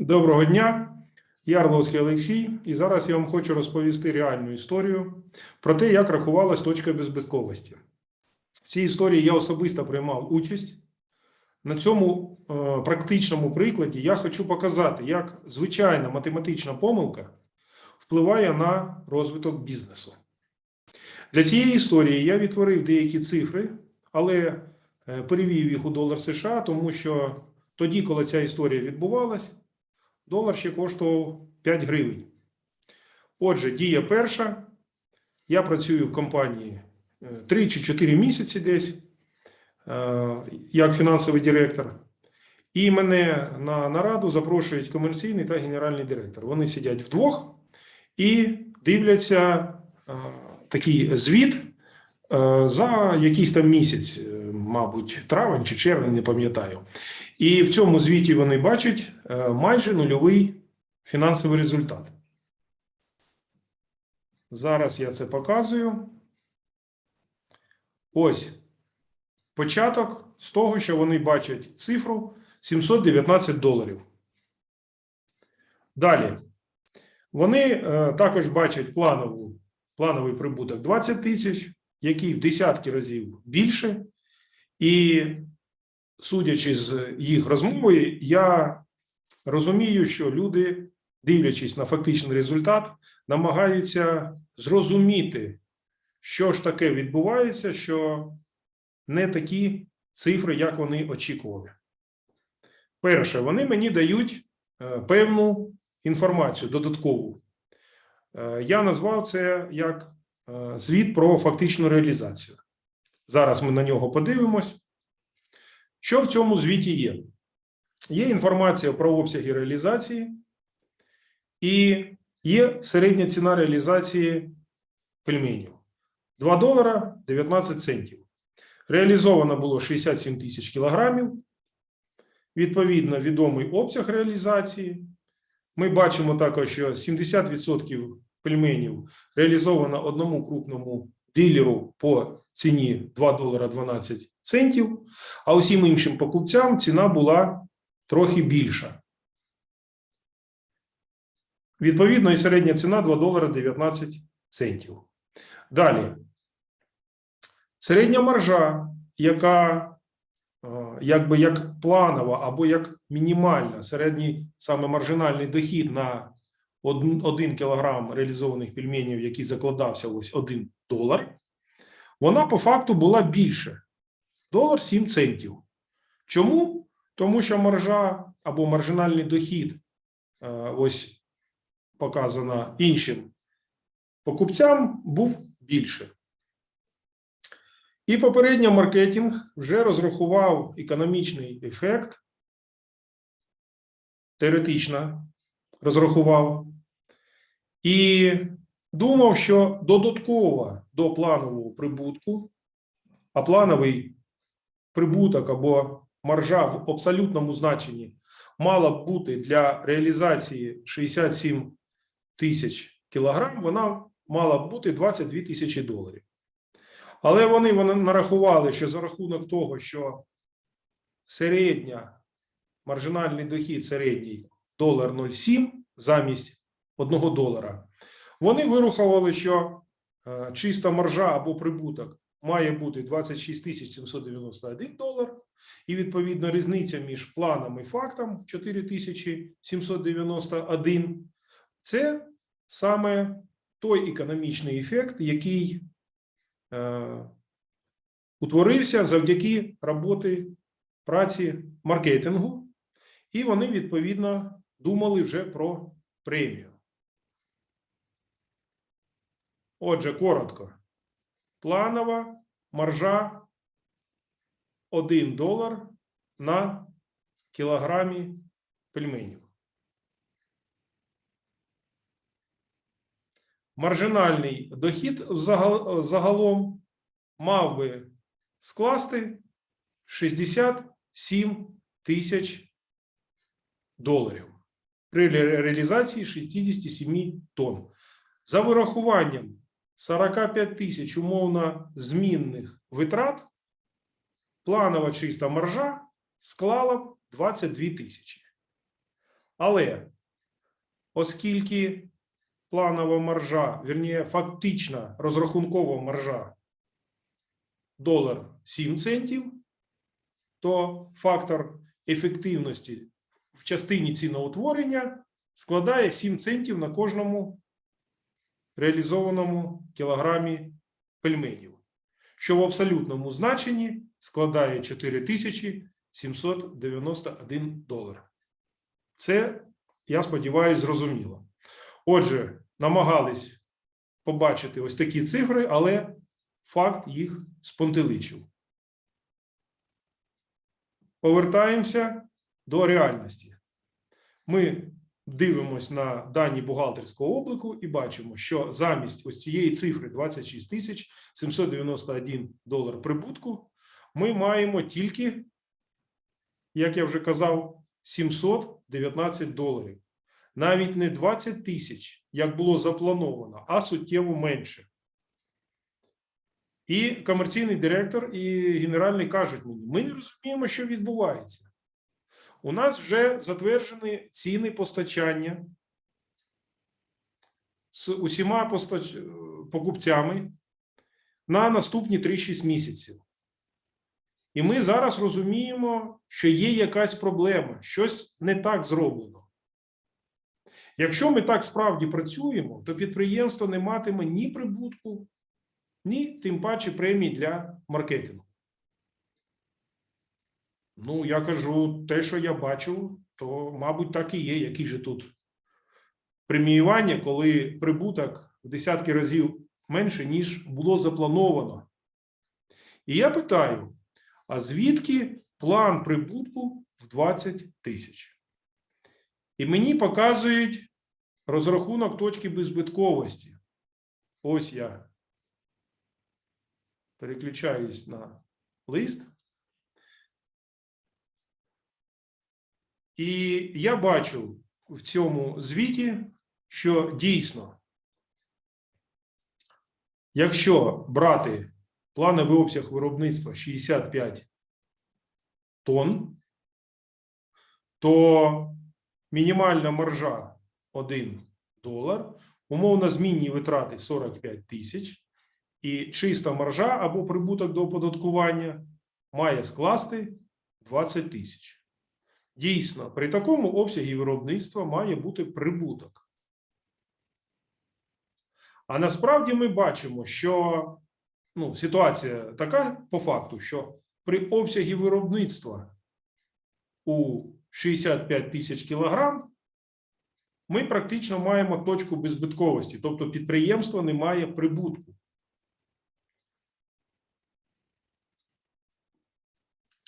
Доброго дня, я Орловський Олексій, і зараз я вам хочу розповісти реальну історію про те, як рахувалась точка беззбитковості. В цій історії я особисто приймав участь. На цьому е, практичному прикладі я хочу показати, як звичайна математична помилка впливає на розвиток бізнесу. Для цієї історії я відтворив деякі цифри, але е, перевів їх у долар США, тому що тоді, коли ця історія відбувалась, долар ще коштував 5 гривень. Отже, дія перша. Я працюю в компанії е, 3 чи 4 місяці десь е, як фінансовий директор. І мене на нараду запрошують комерційний та генеральний директор. Вони сидять вдвох і дивляться е, такий звіт е, за якийсь там місяць, е, мабуть, травень чи червень, не пам'ятаю. І в цьому звіті вони бачать е, майже нульовий фінансовий результат. Зараз я це показую. Ось початок з того, що вони бачать цифру 719 доларів. Далі. Вони е, також бачать планову, плановий прибуток 20 тисяч, який в десятки разів більше. І судячи з їх розмови, я розумію, що люди, дивлячись на фактичний результат, намагаються зрозуміти, що ж таке відбувається, що не такі цифри, як вони очікували. Перше, вони мені дають е, певну інформацію додаткову. Е, Я назвав це як е, звіт про фактичну реалізацію. Зараз ми на нього подивимось. Що в цьому звіті є? Є інформація про обсяги реалізації, і є середня ціна реалізації пельменів 2 долара 19 центів. Реалізовано було 67 тисяч кілограмів. Відповідно, відомий обсяг реалізації. Ми бачимо також, що 70% пельменів реалізовано одному крупному дилеру по ціні 2 долара 12 центів, а усім іншим покупцям ціна була трохи більша. Відповідно, і середня ціна 2 долара 19 центів. Далі. Середня маржа, яка е, якби як планова або як мінімальна, середній саме маржинальний дохід на 1 кілограм реалізованих пельменів, який закладався ось 1 долар, вона по факту була більше. Долар 7 центів. Чому? Тому що маржа або маржинальний дохід, е, ось показана іншим покупцям, був більше. І попередньо маркетинг вже розрахував економічний ефект, теоретично розрахував, і думав, що додатково до планового прибутку, а плановий прибуток або маржа в абсолютному значенні мала б бути для реалізації 67 тисяч кілограм, вона мала б бути 22 тисячі доларів. Але вони, вони нарахували, що за рахунок того, що середня маржинальний дохід середній долар 0,7 замість 1 долара, вони вирахували, що е, чиста маржа або прибуток має бути 26 тисяч 791 долар, і відповідно різниця між планом і фактом 4 тисячі 791 – це саме той економічний ефект, який е, утворився завдяки роботи праці маркетингу, і вони відповідно думали вже про премію. Отже, коротко. Планова маржа 1 долар на кілограмі пельменів. Маржинальний дохід загалом мав би скласти 67 тисяч доларів при реалізації 67 тонн. За вирахуванням 45 тисяч умовно змінних витрат, планова чиста маржа склала б 22 тисячі. Але оскільки планова маржа, вірніше, фактична розрахункова маржа долар 7 центів, то фактор ефективності в частині ціноутворення складає 7 центів на кожному реалізованому кілограмі пельменів, що в абсолютному значенні складає 4791 долар. Це, я сподіваюся, зрозуміло. Отже, намагались побачити ось такі цифри, але факт їх спонтеличив. Повертаємося до реальності. Ми дивимось на дані бухгалтерського обліку і бачимо, що замість ось цієї цифри 26 тисяч 791 долар прибутку ми маємо тільки, як я вже казав, 719 доларів. Навіть не 20 тисяч, як було заплановано, а суттєво менше. І комерційний директор і генеральний кажуть мені: ми не розуміємо, що відбувається. У нас вже затверджені ціни постачання з усіма постач... покупцями на наступні 3-6 місяців. І ми зараз розуміємо, що є якась проблема, щось не так зроблено. Якщо ми так справді працюємо, то підприємство не матиме ні прибутку, ні тим паче премій для маркетингу. Ну, я кажу, те, що я бачу, то, мабуть, так і є. Які же тут преміювання, коли прибуток в десятки разів менше, ніж було заплановано. І я питаю: а звідки план прибутку в 20 тисяч? І мені показують розрахунок точки беззбитковості. Ось я переключаюсь на лист. І я бачу в цьому звіті, що дійсно, якщо брати плановий обсяг виробництва 65 тонн, то мінімальна маржа 1 долар, умовно змінні витрати 45 тисяч, і чиста маржа або прибуток до оподаткування має скласти 20 тисяч. Дійсно, при такому обсягі виробництва має бути прибуток. А насправді ми бачимо, що ну, ситуація така по факту, що при обсягі виробництва у 65 тисяч кілограм ми практично маємо точку беззбитковості, тобто підприємство не має прибутку.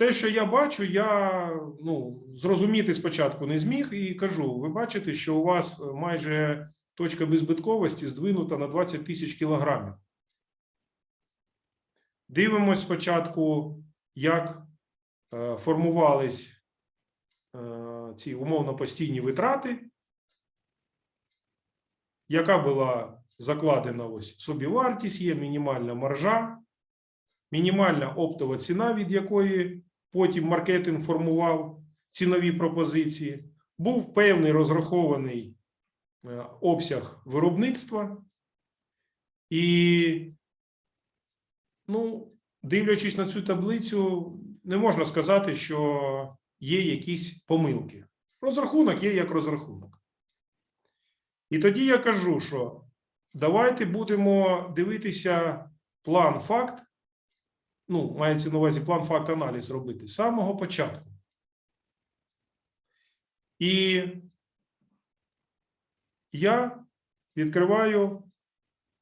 Те, що я бачу, я ну, зрозуміти спочатку не зміг і кажу: ви бачите, що у вас майже точка беззбитковості здвинута на 20 тисяч кілограмів. Дивимось спочатку, як е, формувались е, ці умовно постійні витрати, яка була закладена ось собівартість, є мінімальна маржа, мінімальна оптова ціна, від якої потім маркетинг формував цінові пропозиції, був певний розрахований е, обсяг виробництва, і, ну, дивлячись на цю таблицю, не можна сказати, що є якісь помилки. Розрахунок є як розрахунок. І тоді я кажу, що давайте будемо дивитися план факт ну, мається на увазі план факт аналіз робити з самого початку. І я відкриваю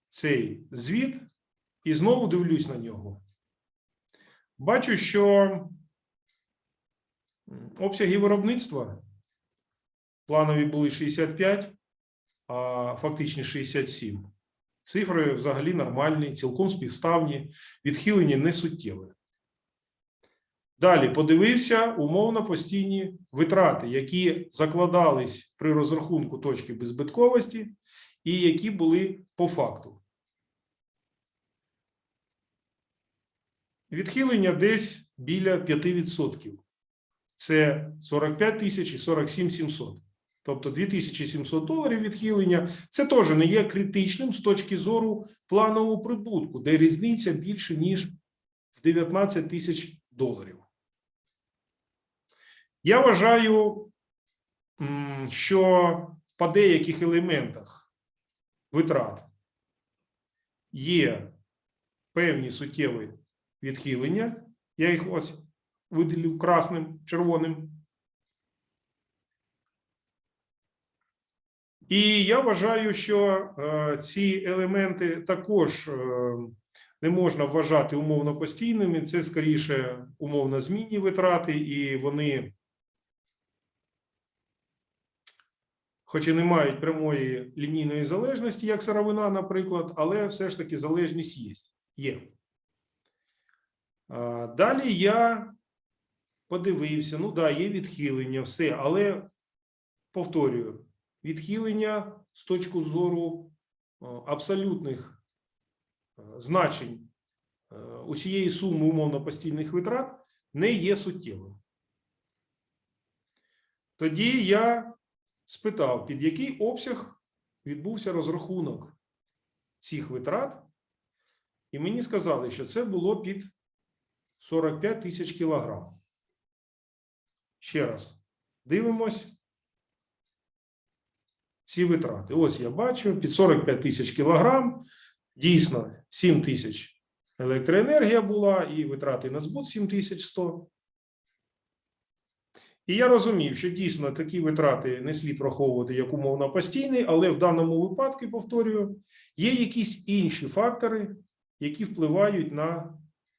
цей звіт і знову дивлюсь на нього. Бачу, що обсяги виробництва планові були 65, а фактичні 67. Цифри взагалі нормальні, цілком співставні, відхилення не суттєве. Далі подивився умовно постійні витрати, які закладались при розрахунку точки беззбитковості і які були по факту. Відхилення десь біля 5%. Це 45 тисяч і 47 700. Тобто 2700 доларів відхилення, це теж не є критичним з точки зору планового прибутку, де різниця більше, ніж в 19 тисяч доларів. Я вважаю, що по деяких елементах витрат є певні суттєві відхилення. Я їх ось виділив красним, червоним. І я вважаю, що е, ці елементи також е, не можна вважати умовно постійними. Це скоріше умовно змінні витрати, і вони, хоч і не мають прямої лінійної залежності, як сировина, наприклад, але все ж таки залежність є. є. Далі я подивився, ну да, є відхилення, все, але повторюю, відхилення з точки зору е, абсолютних е, значень е, усієї суми умовно постійних витрат не є суттєвим. Тоді я спитав, під який обсяг відбувся розрахунок цих витрат, і мені сказали, що це було під 45 тисяч кілограм. Ще раз дивимось ці витрати. Ось я бачу під 45 тисяч кілограм. Дійсно, 7 тисяч електроенергія була, і витрати на збут 7100. І я розумів, що дійсно такі витрати не слід враховувати як умовно постійний, але в даному випадку, повторюю, є якісь інші фактори, які впливають на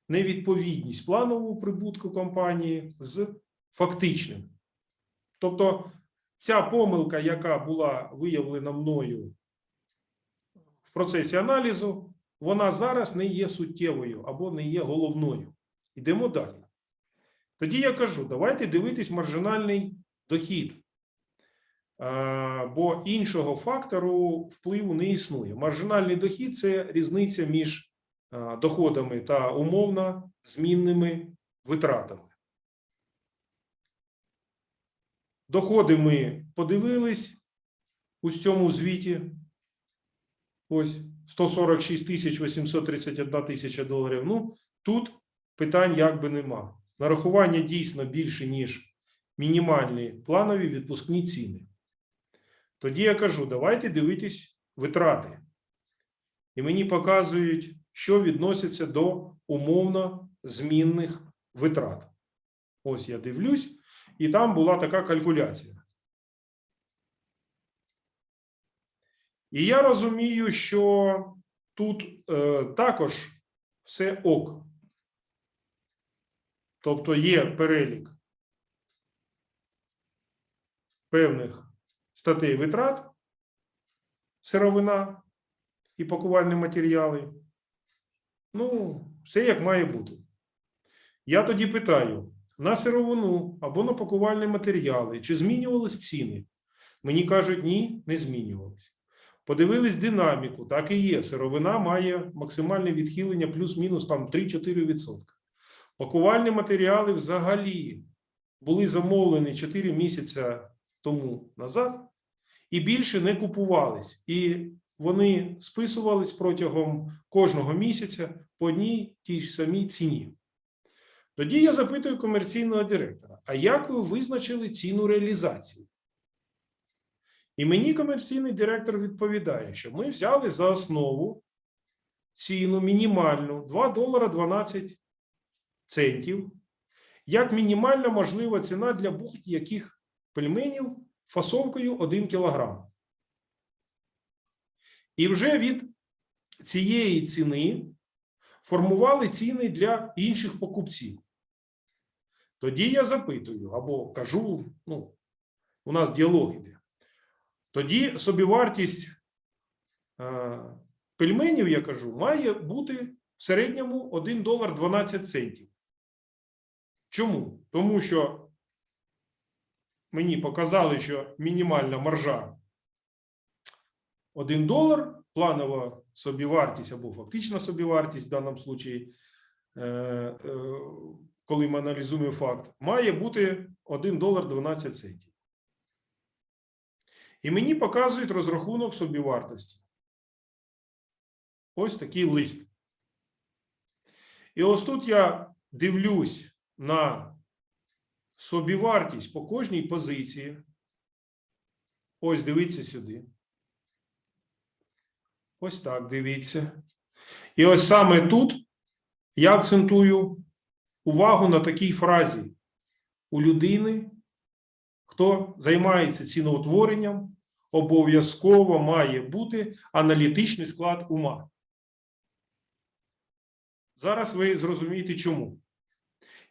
невідповідність планового прибутку компанії з фактичним. Тобто, ця помилка, яка була виявлена мною в процесі аналізу, вона зараз не є суттєвою або не є головною. Йдемо далі. Тоді я кажу: давайте дивитись маржинальний дохід. Бо іншого фактору впливу не існує. Маржинальний дохід це різниця між доходами та умовно змінними витратами. Доходи ми подивились у цьому звіті. Ось 146 тисяч 831 тисяча доларів. Ну, тут питань якби нема. Нарахування дійсно більше, ніж мінімальні планові відпускні ціни. Тоді я кажу: давайте дивитись витрати. І мені показують, що відноситься до умовно змінних витрат. Ось я дивлюсь, і там була така калькуляція. І я розумію, що тут е, також все ок. Тобто є перелік певних статей витрат, сировина і пакувальні матеріали. Ну, все як має бути. Я тоді питаю: на сировину або на пакувальні матеріали, чи змінювались ціни? Мені кажуть, ні, не змінювалися. Подивились динаміку, так і є. Сировина має максимальне відхилення плюс-мінус там 3-4%. Пакувальні матеріали взагалі були замовлені 4 місяці тому назад і більше не купувались. І вони списувались протягом кожного місяця по одній тій самій ціні. Тоді я запитую комерційного директора: а як ви визначили ціну реалізації? І мені комерційний директор відповідає, що ми взяли за основу ціну мінімальну 2 долара 12 центів, як мінімальна можлива ціна для будь-яких пельменів фасовкою 1 кілограм. І вже від цієї ціни формували ціни для інших покупців. Тоді я запитую або кажу: ну, у нас діалог іде. Тоді собівартість е, пельменів, я кажу, має бути в середньому 1 долар 12 центів. Чому? Тому що мені показали, що мінімальна маржа 1 долар, планова собівартість або фактична собівартість в даному е, коли ми аналізуємо факт, має бути 1 долар 12 центів. І мені показують розрахунок собівартості. Ось такий лист. І ось тут я дивлюсь на собівартість по кожній позиції. Ось дивіться сюди. Ось так дивіться. І ось саме тут я акцентую увагу на такій фразі. У людини, хто займається ціноутворенням, обов'язково має бути аналітичний склад ума. Зараз ви зрозумієте чому.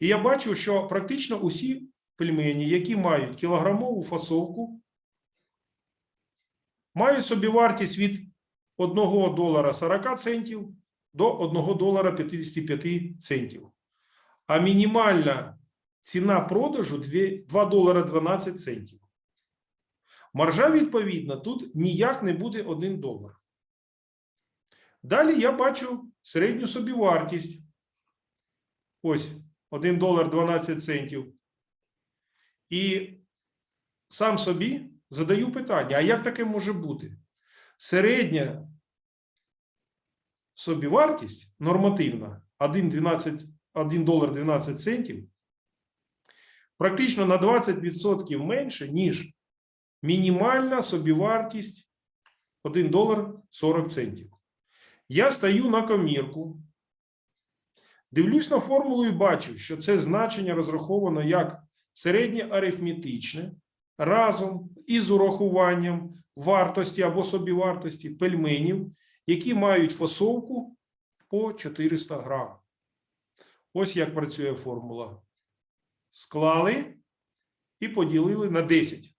І я бачу, що практично усі пельмені, які мають кілограмову фасовку, мають собівартість від 1 долара 40 центів до 1 долара 55 центів. А мінімальна ціна продажу 2 долара 12 центів. Маржа, відповідно, тут ніяк не буде 1 долар. Далі я бачу середню собівартість. Ось 1 долар 12 центів. І сам собі задаю питання: а як таке може бути? Середня собівартість нормативна 1, 12, 1 долар 12 центів практично на 20% менше, ніж мінімальна собівартість 1 долар 40 центів. Я стаю на комірку, дивлюсь на формулу і бачу, що це значення розраховано як середнє арифметичне разом із урахуванням вартості або собівартості пельменів, які мають фасовку по 400 грам. Ось як працює формула. Склали і поділили на 10.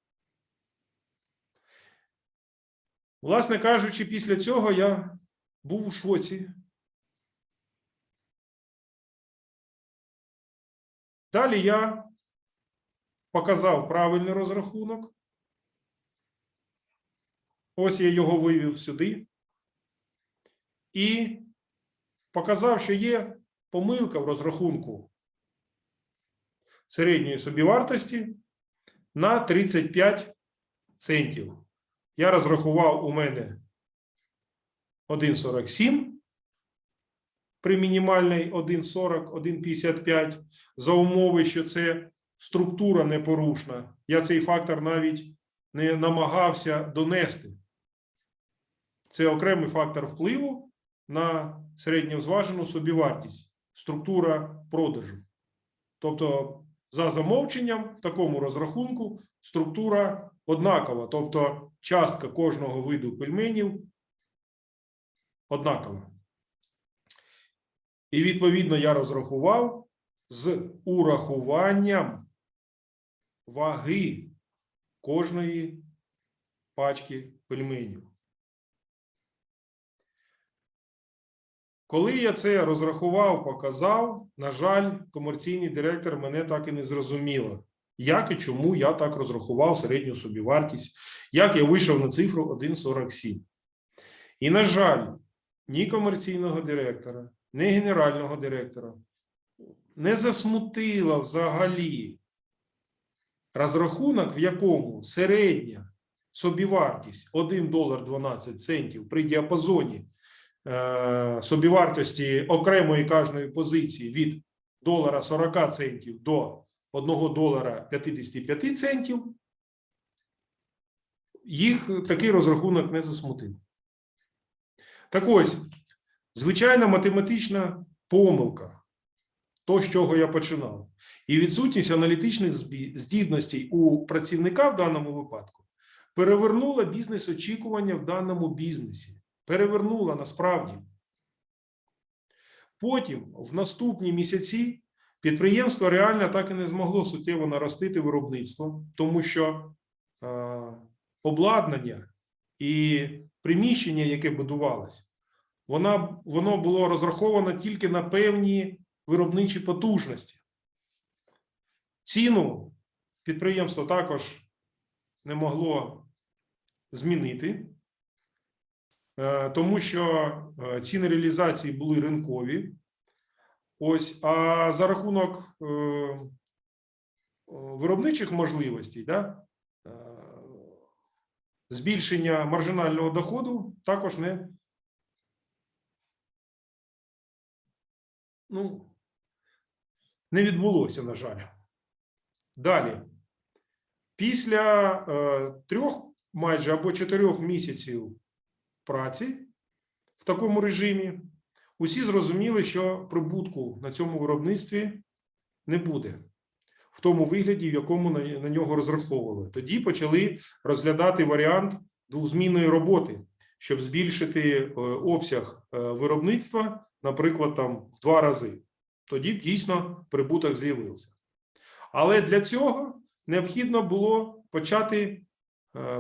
Власне кажучи, після цього я був у шоці. Далі я показав правильний розрахунок. Ось я його вивів сюди. І показав, що є помилка в розрахунку середньої собівартості на 35 центів. Я розрахував у мене 1,47 при мінімальній 1,40, 1,55 за умови, що це структура непорушна. Я цей фактор навіть не намагався донести. Це окремий фактор впливу на середньозважену собівартість, структура продажу. Тобто, за замовченням, в такому розрахунку структура однакова, тобто частка кожного виду пельменів однакова. І відповідно я розрахував з урахуванням ваги кожної пачки пельменів. Коли я це розрахував, показав, на жаль, комерційний директор мене так і не зрозуміла, як і чому я так розрахував середню собівартість, як я вийшов на цифру 1,47. І, на жаль, ні комерційного директора, ні генерального директора не засмутила взагалі розрахунок, в якому середня собівартість 1 долар 12 центів при діапазоні собівартості окремої кожної позиції від долара 40 центів до 1 долара 55 центів, їх такий розрахунок не засмутив. Так ось, звичайна математична помилка, то, з чого я починав, і відсутність аналітичних здібностей у працівника в даному випадку перевернула бізнес очікування в даному бізнесі. Перевернула насправді. Потім, в наступні місяці, підприємство реально так і не змогло суттєво наростити виробництво, тому що е, обладнання і приміщення, яке будувалося, вона, воно було розраховано тільки на певні виробничі потужності. Ціну підприємство також не могло змінити, тому що е, ціни реалізації були ринкові. Ось, а за рахунок е, е, виробничих можливостей, да, е, збільшення маржинального доходу також не ну, не відбулося, на жаль. Далі. Після е, трьох майже або чотирьох місяців праці в такому режимі, усі зрозуміли, що прибутку на цьому виробництві не буде в тому вигляді, в якому на, нього розраховували. Тоді почали розглядати варіант двозмінної роботи, щоб збільшити е, обсяг е, виробництва, наприклад, там в два рази. Тоді дійсно прибуток з'явився. Але для цього необхідно було почати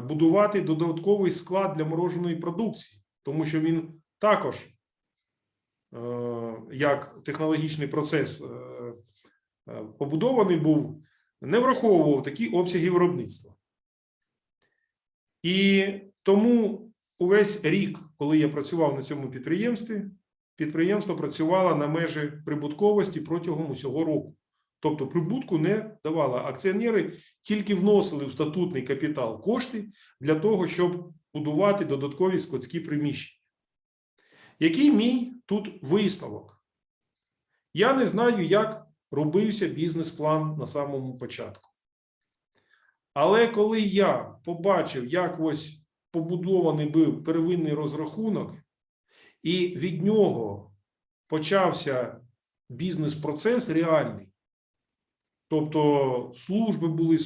будувати додатковий склад для мороженої продукції, тому що він також, е, як технологічний процес, е, е, побудований був, не враховував такі обсяги виробництва. І тому увесь рік, коли я працював на цьому підприємстві, підприємство працювало на межі прибутковості протягом усього року. Тобто прибутку не давало. Акціонери тільки вносили в статутний капітал кошти для того, щоб будувати додаткові складські приміщення. Який мій тут висновок? Я не знаю, як робився бізнес-план на самому початку. Але коли я побачив, як ось побудований був первинний розрахунок, і від нього почався бізнес-процес реальний, тобто служби були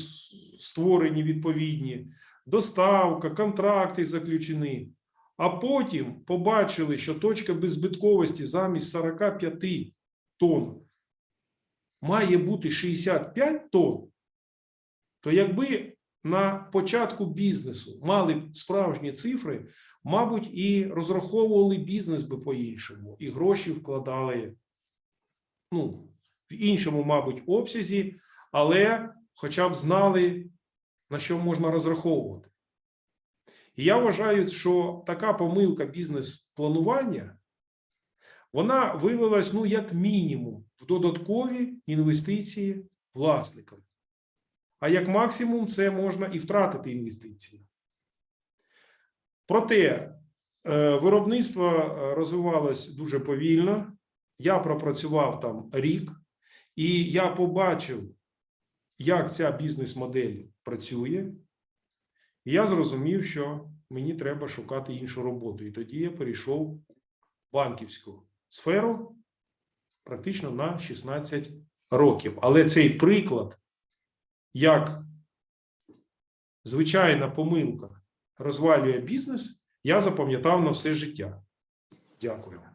створені відповідні, доставка, контракти заключені. А потім побачили, що точка беззбитковості замість 45 тонн має бути 65 тонн, то якби на початку бізнесу мали б справжні цифри, мабуть, і розраховували бізнес би по-іншому, і гроші вкладали ну, в іншому, мабуть, обсязі, але хоча б знали, на що можна розраховувати. І я вважаю, що така помилка бізнес-планування, вона вилилась, ну, як мінімум, в додаткові інвестиції власникам. А як максимум, це можна і втратити інвестиції. Проте е, виробництво е, розвивалось дуже повільно. Я пропрацював там рік, і я побачив, як ця бізнес-модель працює. І я зрозумів, що мені треба шукати іншу роботу. І тоді я перейшов в банківську сферу практично на 16 років. Але цей приклад, як звичайна помилка розвалює бізнес, я запам'ятав на все життя. Дякую.